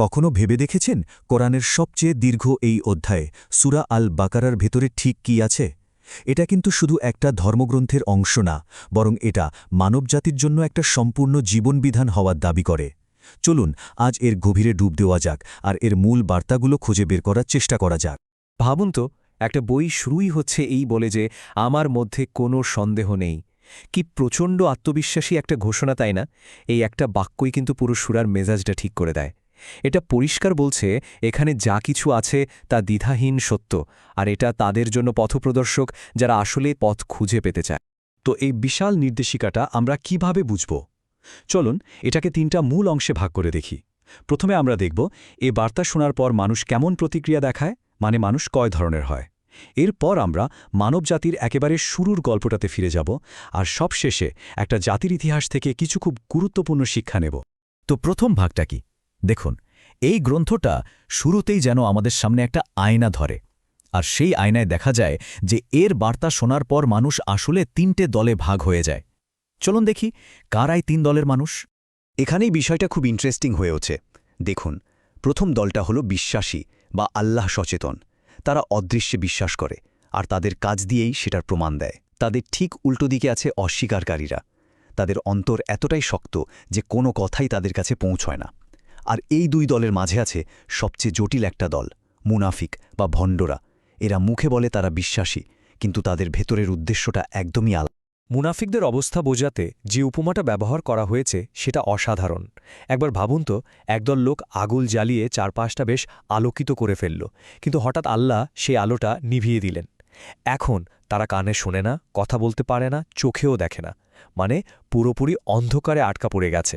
কখনো ভেবে দেখেছেন কোরআনের সবচেয়ে দীর্ঘ এই অধ্যায়ে, সুরা আল বাকারার ভেতরে ঠিক কি আছে? এটা কিন্তু শুধু একটা ধর্মগ্রন্থের অংশ না, বরং এটা মানবজাতির জন্য একটা সম্পূর্ণ জীবনবিধান হওয়ার দাবি করে। চলুন, আজ এর গভীরে ডুব দেওয়া যাক আর এর মূল বার্তাগুলো খুঁজে বের করার চেষ্টা করা যাক। ভাবুন তো, একটা বই শুরুই হচ্ছে এই বলে যে, আমার মধ্যে কোনো সন্দেহ নেই। কি প্রচণ্ড আত্মবিশ্বাসী একটা ঘোষণা, তাই না? এই একটা বাক্যই কিন্তু পুরো সুরার মেজাজটা ঠিক করে দেয়। এটা পরিষ্কার বলছে, এখানে যা কিছু আছে তা দ্বিধাহীন সত্য, আর এটা তাদের জন্য পথপ্রদর্শক যারা আসলে পথ খুঁজে পেতে চায়। তো এই বিশাল নির্দেশিকাটা আমরা কীভাবে বুঝব? চলুন, এটাকে তিনটা মূল অংশে ভাগ করে দেখি। প্রথমে আমরা দেখব, এ বার্তা শোনার পর মানুষ কেমন প্রতিক্রিয়া দেখায় মানে মানুষ কয় ধরনের হয়। এরপর আমরা মানবজাতির একেবারে শুরুর গল্পটাতে ফিরে যাব, আর সবশেষে একটা জাতির ইতিহাস থেকে কিছু খুব গুরুত্বপূর্ণ শিক্ষা নেব। তো প্রথম ভাগটা কি? দেখুন, এই গ্রন্থটা শুরুতেই যেন আমাদের সামনে একটা আয়না ধরে। আর সেই আয়নায় দেখা যায় যে এর বার্তা শোনার পর মানুষ আসলে তিনটে দলে ভাগ হয়ে যায়। চলুন দেখি, কারাই তিন দলের মানুষ? এখানেই বিষয়টা খুব ইন্টারেস্টিং হয়ে ওঠে। দেখুন, প্রথম দলটা হলো বিশ্বাসী বা আল্লাহ সচেতন। তারা অদৃশ্যে বিশ্বাস করে, আর তাদের কাজ দিয়েই সেটার প্রমাণ দেয়। তাদের ঠিক উল্টো দিকে আছে অস্বীকারীরা তাদের অন্তর এতটাই শক্ত যে কোনো কথাই তাদের কাছে পৌঁছয় না। আর এই দুই দলের মাঝে আছে সবচেয়ে জটিল একটা দল, মুনাফিক বা ভণ্ডরা। এরা মুখে বলে তারা বিশ্বাসী, কিন্তু তাদের ভেতরের উদ্দেশ্যটা একদমই আলাদা। মুনাফিকদের অবস্থা বোঝাতে যে উপমাটা ব্যবহার করা হয়েছে সেটা অসাধারণ। একবার ভাবুন তো, একদল লোক আগুল জ্বালিয়ে চারপাশটা বেশ আলোকিত করে ফেলল, কিন্তু হঠাৎ আল্লাহ সেই আলোটা নিভিয়ে দিলেন। এখন তারা কানে শোনে না, কথা বলতে পারে না, চোখেও দেখে না। মানে পুরোপুরি অন্ধকারে আটকা পড়ে গেছে।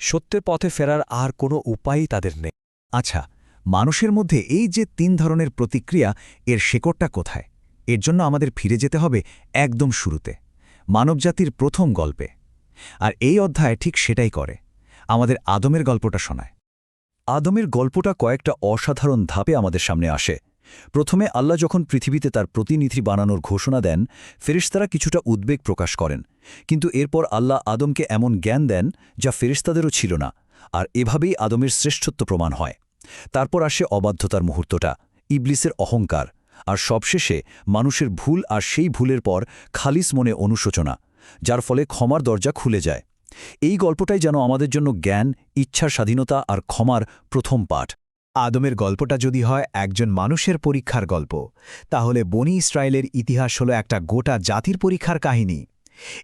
সত্যের পথে ফেরার আর কোনো উপায়ই তাদের নেই। আচ্ছা মানুষের মধ্যে এই যে তিন ধরনের প্রতিক্রিয়া, এর শেকড়টা কোথায়? এর জন্য আমাদের ফিরে যেতে হবে একদম শুরুতে, মানবজাতির প্রথম গল্পে। আর এই অধ্যায় ঠিক সেটাই করে, আমাদের আদমের গল্পটা শোনায়। আদমের গল্পটা কয়েকটা অসাধারণ ধাপে আমাদের সামনে আসে প্রথমে আল্লাহ যখন পৃথিবীতে তার প্রতিনিধি বানানোর ঘোষণা দেন ফেরিস্তারা কিছুটা উদ্বেগ প্রকাশ করেন। কিন্তু এরপর আল্লাহ আদমকে এমন জ্ঞান দেন যা ফেরিস্তাদেরও ছিল না, আর এভাবেই আদমের শ্রেষ্ঠত্ব প্রমাণ হয়। তারপর আসে অবাধ্যতার মুহূর্তটা, ইবলিসের অহংকার, আর সবশেষে মানুষের ভুল আর সেই ভুলের পর খালিস মনে অনুশোচনা, যার ফলে ক্ষমার দরজা খুলে যায়। এই গল্পটাই যেন আমাদের জন্য জ্ঞান, ইচ্ছার স্বাধীনতা আর ক্ষমার প্রথম পাঠ। আদমের গল্পটা যদি হয় একজন মানুষের পরীক্ষার গল্প, তাহলে বনি ইসরায়েলের ইতিহাস হলো একটা গোটা জাতির পরীক্ষার কাহিনী।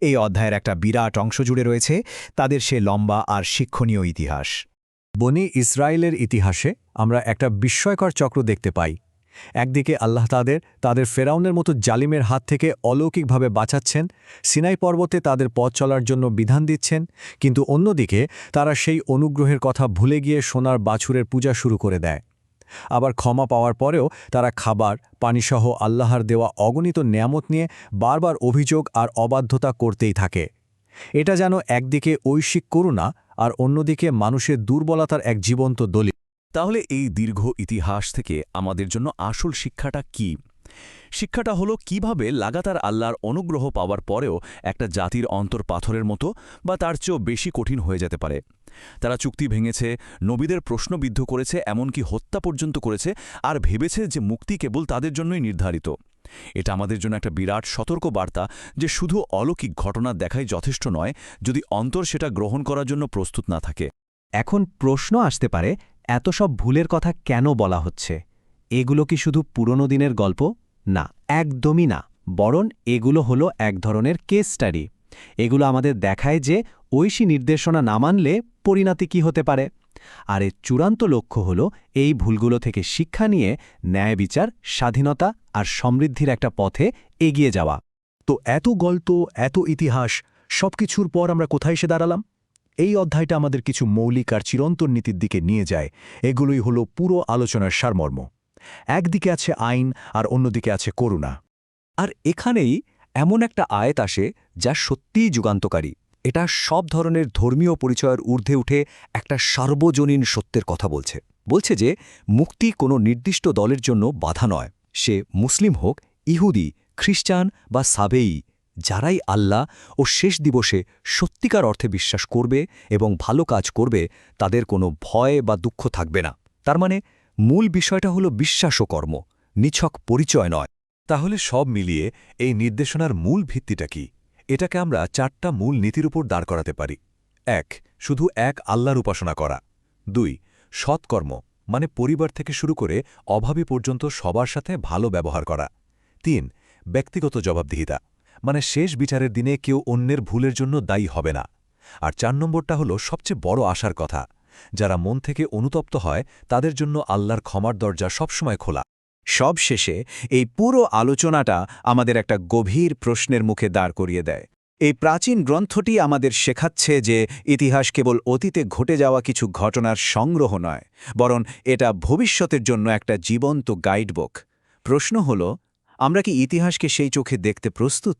এই অধ্যায়ের একটা বিরাট অংশ জুড়ে রয়েছে তাদের সে লম্বা আর শিক্ষণীয় ইতিহাস। বনি ইসরায়েলের ইতিহাসে আমরা একটা বিস্ময়কর চক্র দেখতে পাই। একদিকে আল্লাহ তাদের তাদের ফেরাউনের মতো জালিমের হাত থেকে অলৌকিকভাবে বাঁচাচ্ছেন, সিনাই পর্বতে তাদের পথ চলার জন্য বিধান দিচ্ছেন, কিন্তু অন্যদিকে তারা সেই অনুগ্রহের কথা ভুলে গিয়ে সোনার বাছুরের পূজা শুরু করে দেয়। আবার ক্ষমা পাওয়ার পরেও তারা খাবার, পানিসহ আল্লাহর দেওয়া অগণিত নিয়ামত নিয়ে বারবার অভিযোগ আর অবাধ্যতা করতেই থাকে। এটা যেন একদিকে ঐশিক করুণা আর অন্যদিকে মানুষের দুর্বলতার এক জীবন্ত দলিল। তাহলে এই দীর্ঘ ইতিহাস থেকে আমাদের জন্য আসল শিক্ষাটা কি? শিক্ষাটা হলো কীভাবে লাগাতার আল্লাহর অনুগ্রহ পাওয়ার পরেও একটা জাতির অন্তর পাথরের মতো বা তার চেয়েও বেশি কঠিন হয়ে যেতে পারে। তারা চুক্তি ভেঙেছে, নবীদের প্রশ্নবিদ্ধ করেছে, এমনকি হত্যা পর্যন্ত করেছে, আর ভেবেছে যে মুক্তি কেবল তাদের জন্যই নির্ধারিত। এটা আমাদের জন্য একটা বিরাট সতর্ক বার্তা যে শুধু অলৌকিক ঘটনা দেখাই যথেষ্ট নয়, যদি অন্তর সেটা গ্রহণ করার জন্য প্রস্তুত না থাকে। এখন প্রশ্ন আসতে পারে এত সব ভুলের কথা কেন বলা হচ্ছে? এগুলো কি শুধু পুরনো দিনের গল্প? না, একদমই না। বরং এগুলো হলো এক ধরনের কেস স্টাডি। এগুলো আমাদের দেখায় যে ঐশী নির্দেশনা না মানলে পরিণতি কি হতে পারে। আর এর চূড়ান্ত লক্ষ্য হল এই ভুলগুলো থেকে শিক্ষা নিয়ে ন্যায় বিচার, স্বাধীনতা আর সমৃদ্ধির একটা পথে এগিয়ে যাওয়া। তো এত গল্প, এত ইতিহাস, সবকিছুর পর আমরা কোথায় এসে দাঁড়ালাম? এই অধ্যায়টা আমাদের কিছু মৌলিক আর চিরন্তন নীতির দিকে নিয়ে যায়। এগুলোই হলো পুরো আলোচনার সারমর্ম। একদিকে আছে আইন, আর অন্যদিকে আছে করুণা। আর এখানেই এমন একটা আয়েত আসে যা সত্যিই যুগান্তকারী। এটা সব ধরনের ধর্মীয় পরিচয়ের ঊর্ধ্বে উঠে একটা সার্বজনীন সত্যের কথা বলছে। বলছে যে, মুক্তি কোনো নির্দিষ্ট দলের জন্য বাধা নয়। সে মুসলিম হোক, ইহুদি, খ্রিস্টান বা সাবেই যারাই আল্লাহ ও শেষ দিবসে সত্যিকার অর্থে বিশ্বাস করবে এবং ভালো কাজ করবে, তাদের কোনো ভয় বা দুঃখ থাকবে না। তার মানে মূল বিষয়টা হলো বিশ্বাস ও কর্ম, নিছক পরিচয় নয়। তাহলে সব মিলিয়ে এই নির্দেশনার মূল ভিত্তিটা কি? এটাকে আমরা চারটা মূল নীতির উপর দাঁড় করাতে পারি। এক, শুধু এক আল্লাহর উপাসনা করা। দুই, সৎকর্ম মানে পরিবার থেকে শুরু করে অভাবী পর্যন্ত সবার সাথে ভালো ব্যবহার করা। তিন, ব্যক্তিগত জবাবদিহিতা। মানে শেষ বিচারের দিনে কেউ অন্যের ভুলের জন্য দায়ী হবে না। আর চার নম্বরটা হলো সবচেয়ে বড় আশার কথা। যারা মন থেকে অনুতপ্ত হয়, তাদের জন্য আল্লাহর ক্ষমার দরজা সবসময় খোলা। সব শেষে এই পুরো আলোচনাটা আমাদের একটা গভীর প্রশ্নের মুখে দাঁড় করিয়ে দেয়। এই প্রাচীন গ্রন্থটি আমাদের শেখাচ্ছে যে ইতিহাস কেবল অতীতে ঘটে যাওয়া কিছু ঘটনার সংগ্রহ নয়, বরং এটা ভবিষ্যতের জন্য একটা জীবন্ত গাইডবুক। প্রশ্ন হল, আমরা কি ইতিহাসকে সেই চোখে দেখতে প্রস্তুত?